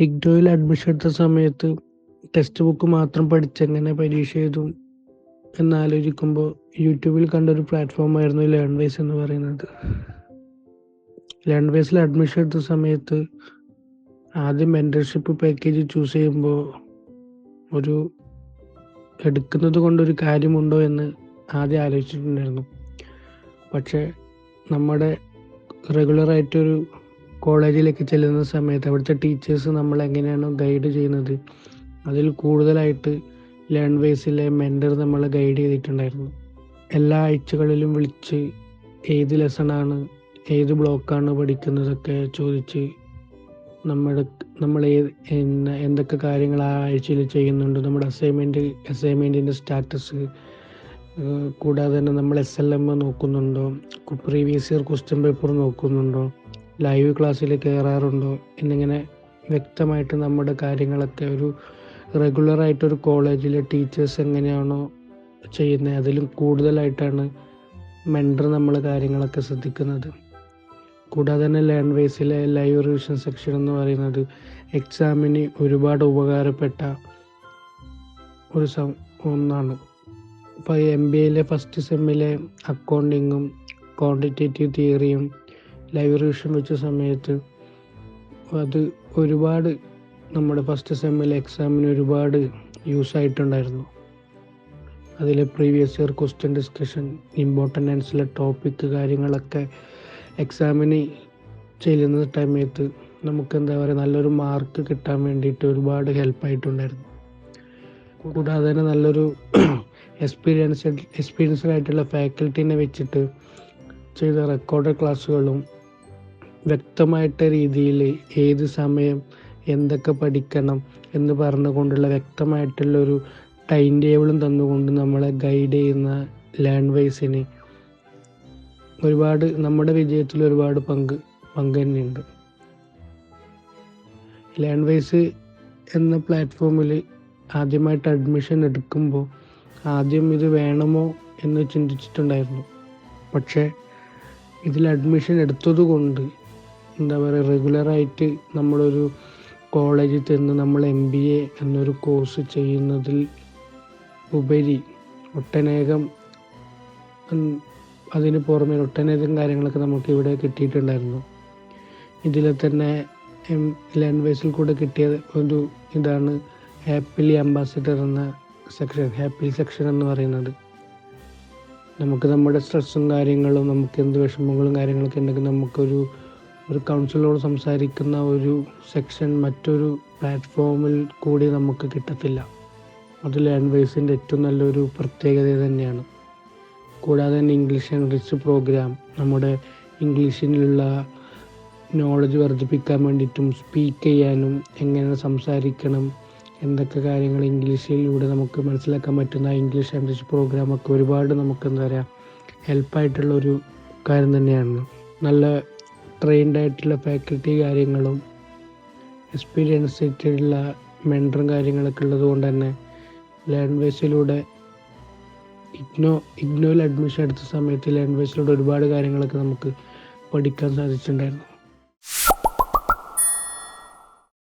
ഇഗ്നോയിൽ admission എടുത്ത സമയത്ത് text book മാത്രം പഠിച്ചെങ്ങനെ പരീക്ഷ എഴുതും എന്നാലോചിക്കുമ്പോൾ യൂട്യൂബിൽ കണ്ട ഒരു പ്ലാറ്റ്ഫോം ആയിരുന്നു ലേൺ വൈസ് എന്ന് പറയുന്നത്. ലേൺ വൈസിൽ അഡ്മിഷൻ എടുത്ത സമയത്ത് ആദ്യം മെന്റർഷിപ്പ് പാക്കേജ് ചൂസ് ചെയ്യുമ്പോൾ ഒരു എടുക്കുന്നത് കൊണ്ടൊരു കാര്യമുണ്ടോ എന്ന് ആദ്യം ആലോചിച്ചിട്ടുണ്ടായിരുന്നു. പക്ഷേ നമ്മുടെ റെഗുലറായിട്ടൊരു കോളേജിലേക്ക് ചെല്ലുന്ന സമയത്ത് അവിടുത്തെ ടീച്ചേഴ്സ് നമ്മൾ എങ്ങനെയാണ് ഗൈഡ് ചെയ്യുന്നത്? അതിൽ കൂടുതലായിട്ട് ലേൺ വേസിലെ മെന്റർ നമ്മളെ ഗൈഡ് ചെയ്തിട്ടുണ്ടായിരുന്നു. എല്ലാ ആഴ്ചകളിലും വിളിച്ച് ഏത് ലെസണാണ് ഏത് ബ്ലോക്കാണ് പഠിക്കുന്നതൊക്കെ ചോദിച്ച് നമ്മുടെ നമ്മൾ എന്തൊക്കെ കാര്യങ്ങൾ ആ ആഴ്ചയിൽ ചെയ്യുന്നുണ്ട് നമ്മുടെ അസൈൻമെന്റ് അസൈൻമെന്റിന്റെ സ്റ്റാറ്റസ് കൂടാതെ തന്നെ നമ്മൾ എസ് എൽ എം നോക്കുന്നുണ്ടോ പ്രീവിയസ് ഇയർ ക്വസ്റ്റ്യൻ പേപ്പർ നോക്കുന്നുണ്ടോ ലൈവ് ക്ലാസ്സിൽ കയറാറുണ്ടോ എന്നിങ്ങനെ വ്യക്തമായിട്ട് നമ്മുടെ കാര്യങ്ങളൊക്കെ ഒരു റെഗുലറായിട്ടൊരു കോളേജിലെ ടീച്ചേഴ്സ് എങ്ങനെയാണോ ചെയ്യുന്നത്? അതിലും കൂടുതലായിട്ടാണ് മെൻഡർ നമ്മൾ കാര്യങ്ങളൊക്കെ ശ്രദ്ധിക്കുന്നത്. കൂടാതെ തന്നെ ലേൺ വേസിലെ ലൈവ് റിവിഷൻ സെക്ഷൻ എന്ന് പറയുന്നത് എക്സാമിന് ഒരുപാട് ഉപകാരപ്പെട്ട ഒരു ഒന്നാണ്. ഇപ്പോൾ എം ബി എയിലെ ഫസ്റ്റ് സെമ്മിലെ അക്കൗണ്ടിങ്ങും ക്വാണ്ടിറ്റേറ്റീവ് തിയറിയും ലൈവ് റിവിഷൻ വെച്ച സമയത്ത് അത് ഒരുപാട് നമ്മുടെ ഫസ്റ്റ് സെമ്മിൽ എക്സാമിന് ഒരുപാട് യൂസ് ആയിട്ടുണ്ടായിരുന്നു. അതിലെ previous year question discussion important ആൻസിലെ topic കാര്യങ്ങളൊക്കെ എക്സാമിന് ചെല്ലുന്ന സമയത്ത് നമുക്ക് എന്താ പറയുക നല്ലൊരു മാർക്ക് കിട്ടാൻ വേണ്ടിയിട്ട് ഒരുപാട് ഹെൽപ്പായിട്ടുണ്ടായിരുന്നു കൂടാതെ തന്നെ നല്ലൊരു എക്സ്പീരിയൻസ് എക്സ്പീരിയൻസ്ഡ് ആയിട്ടുള്ള ഫാക്കൽറ്റീനെ വെച്ചിട്ട് ചെയ്ത റെക്കോർഡ് ക്ലാസ്സുകളും വ്യക്തമായിട്ട രീതിയിൽ ഏത് സമയം എന്തൊക്കെ പഠിക്കണം എന്ന് പറഞ്ഞുകൊണ്ടുള്ള വ്യക്തമായിട്ടുള്ള ഒരു ടൈം ടേബിളും തന്നുകൊണ്ട് നമ്മളെ ഗൈഡ് ചെയ്യുന്ന ലേൺ വൈസിന് ഒരുപാട് നമ്മുടെ വിജയത്തിൽ ഒരുപാട് പങ്ക് പങ്ക് തന്നെയുണ്ട്. ലേൺ വൈസ് എന്ന പ്ലാറ്റ്ഫോമിൽ ആദ്യമായിട്ട് അഡ്മിഷൻ എടുക്കുമ്പോൾ ആദ്യം ഇത് വേണമോ എന്ന് ചിന്തിച്ചിട്ടുണ്ടായിരുന്നു. പക്ഷേ ഇതിൽ അഡ്മിഷൻ എടുത്തത് കൊണ്ട് എന്താ പറയുക റെഗുലറായിട്ട് നമ്മളൊരു കോളേജിൽ ചെന്ന് നമ്മൾ എം ബി എ എന്നൊരു കോഴ്സ് ചെയ്യുന്നതിൽ ഉപരി ഒട്ടനേകം അതിന് പുറമെ ഒട്ടനേകം കാര്യങ്ങളൊക്കെ നമുക്ക് ഇവിടെ കിട്ടിയിട്ടുണ്ടായിരുന്നു. ഇതിൽ തന്നെ എം വൈസിൽ കൂടെ കിട്ടിയ ഒരു ഇതാണ് ഹാപ്പിലി അംബാസിഡർ എന്ന സെക്ഷൻ ഹാപ്പി സെക്ഷൻ എന്ന് പറയുന്നത്. നമുക്ക് നമ്മുടെ സ്ട്രെസ്സും കാര്യങ്ങളും നമുക്ക് എന്ത് വിഷമങ്ങളും കാര്യങ്ങളൊക്കെ ഉണ്ടെങ്കിൽ നമുക്കൊരു ഒരു കൗൺസിലറോട് സംസാരിക്കുന്ന ഒരു സെക്ഷൻ മറ്റൊരു പ്ലാറ്റ്ഫോമിൽ കൂടി നമുക്ക് കിട്ടത്തില്ല. അത് ലാംഗ്വേജിന്റെ ഏറ്റവും നല്ലൊരു പ്രത്യേകത തന്നെയാണ്. കൂടാതെ തന്നെ ഇംഗ്ലീഷ് എൻറിച്ച് പ്രോഗ്രാം നമ്മുടെ ഇംഗ്ലീഷിലുള്ള നോളജ് വർദ്ധിപ്പിക്കാൻ വേണ്ടിയിട്ടും സ്പീക്ക് ചെയ്യാനും എങ്ങനെ സംസാരിക്കണം എന്തൊക്കെ കാര്യങ്ങൾ ഇംഗ്ലീഷിലൂടെ നമുക്ക് മനസ്സിലാക്കാൻ പറ്റുന്ന ഇംഗ്ലീഷ് എൻറിച്ച് പ്രോഗ്രാമൊക്കെ ഒരുപാട് നമുക്ക് എന്താ പറയുക ഹെൽപ്പായിട്ടുള്ള ഒരു കാര്യം തന്നെയാണ്. നല്ല ട്രെയിൻഡ് ആയിട്ടുള്ള ഫാക്കൽറ്റി കാര്യങ്ങളും എക്സ്പീരിയൻസ് ആയിട്ടുള്ള മെന്ററും കാര്യങ്ങളൊക്കെ ഉള്ളത് കൊണ്ട് തന്നെ ലാംഗ്വേജിലൂടെ ഇഗ്നോ ഇഗ്നോയിൽ അഡ്മിഷൻ എടുത്ത സമയത്ത് ലാൻഡ് വേസിലൂടെ ഒരുപാട് കാര്യങ്ങളൊക്കെ നമുക്ക് പഠിക്കാൻ സാധിച്ചിട്ടുണ്ടായിരുന്നു.